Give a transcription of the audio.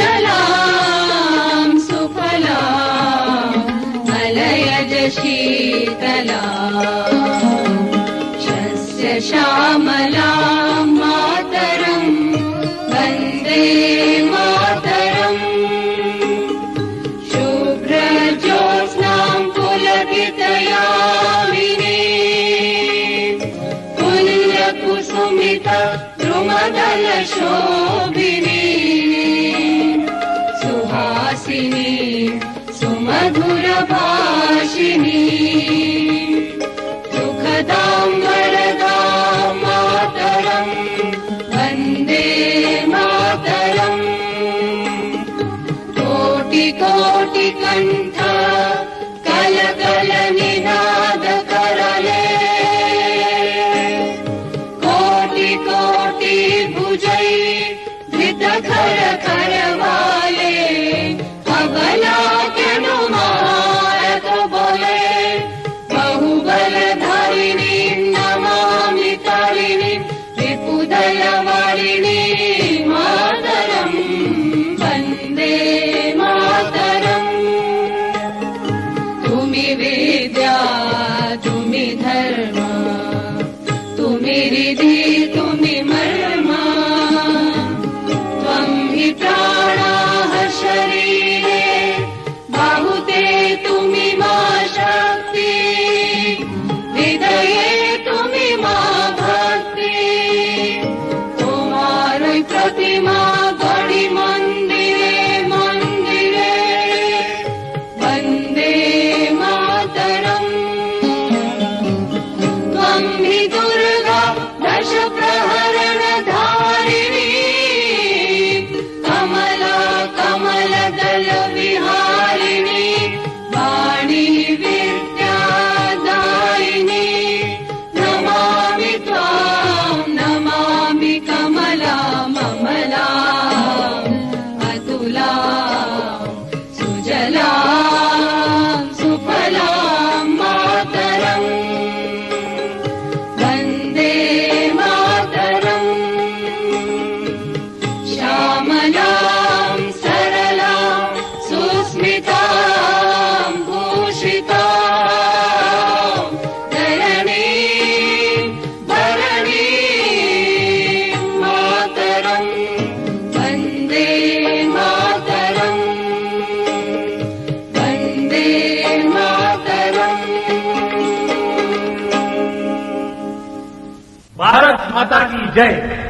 लां सुफला मलयज शीतला शस्य श्यामलां मातरम् वन्दे मातरम्। शुभ्रज्योत्स्नां पुलकितयामिने। पुल्य द्रुमदलशोभिनी सुमधुरभाषिणी सुखदां वरदां मातरम्। वन्दे मातरम् कोटि कोटि कण्ठ कलकल त्वं प्राणाः शरीरे सरलां सुस्मितां भूषिता भरणी मातरम् वन्दे मातरम्। वन्दे मातरम्। भारत माता जय